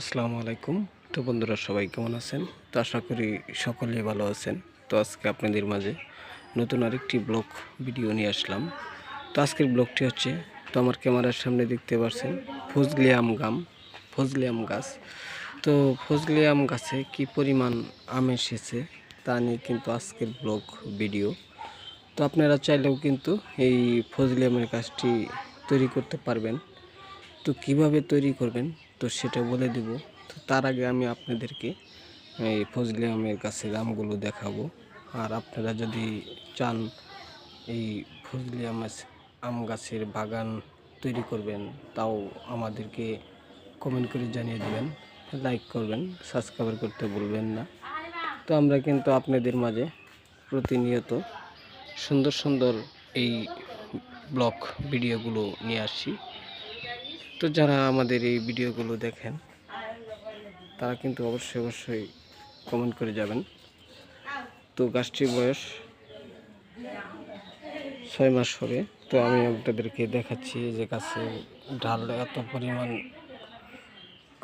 আসসালামু আলাইকুম। তো বন্ধুরা, সবাই কেমন আছেন? তো আশা করি সকলেই ভালো আছেন। তো আজকে আপনাদের মাঝে নতুন আরেকটি ব্লগ ভিডিও নিয়ে আসলাম। তো আজকের ব্লগটি হচ্ছে, তো আমার ক্যামেরার সামনে দেখতে পাচ্ছেন ফজলি আম গাম, ফজলি আম গাছ। তো ফজলি আম গাছে কি পরিমাণ আম এসেছে তা নিয়ে কিন্তু আজকের ব্লগ ভিডিও। তো আপনারা চাইলেও কিন্তু এই ফজলি আমের গাছটি তৈরি করতে পারবেন। তো কীভাবে তৈরি করবেন তো সেটা বলে দেব। তো তার আগে আমি আপনাদেরকে এই ফজলি আমের গাছের আমগুলো দেখাবো। আর আপনারা যদি চান এই ফজলি আম আম গাছের বাগান তৈরি করবেন, তাও আমাদেরকে কমেন্ট করে জানিয়ে দেবেন লাইক করবেন সাবস্ক্রাইব করতে ভুলবেন না। তো আমরা কিন্তু আপনাদের মাঝে প্রতিনিয়ত সুন্দর সুন্দর এই ব্লগ ভিডিওগুলো নিয়ে আসছি। তো যারা আমাদের এই ভিডিওগুলো দেখেন, তারা কিন্তু অবশ্যই অবশ্যই কমেন্ট করে যাবেন। তো গাছটির বয়স ছয় মাস হবে। তো আমি আপনাদেরকে দেখাচ্ছি যে গাছে ডাল এত পরিমাণ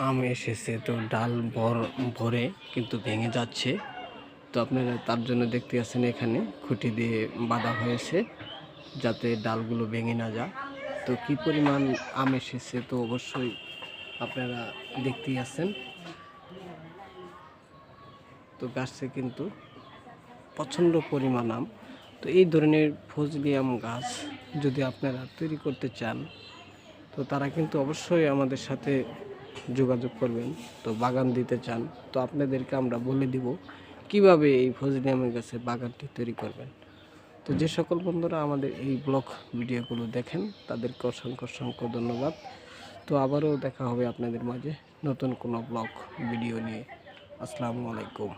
আম এসেছে, তো ডাল ভর, ভরে কিন্তু ভেঙে যাচ্ছে। তো আপনারা তার জন্য দেখতে আছেন এখানে খুঁটি দিয়ে বাঁধা হয়েছে, যাতে ডালগুলো ভেঙে না যায়। তো কি পরিমাণ আম এসেছে তো অবশ্যই আপনারা দেখতেই আছেন। তো গাছে কিন্তু প্রচণ্ড পরিমাণ আম। তো এই ধরনের ফজলি আম গাছ যদি আপনারা তৈরি করতে চান, তো তারা কিন্তু অবশ্যই আমাদের সাথে যোগাযোগ করবেন। তো বাগান দিতে চান, তো আপনাদেরকে আমরা বলে দিব কীভাবে এই ফজলি আমের গাছে বাগানটি তৈরি করবেন। তো যে সকল বন্ধুরা আমাদের এই ব্লগ ভিডিওগুলো দেখেন, তাদেরকে অসংখ্য অসংখ্য ধন্যবাদ। তো আবারও দেখা হবে আপনাদের মাঝে নতুন কোনো ব্লগ, ভিডিও নিয়ে। আসসালামু আলাইকুম।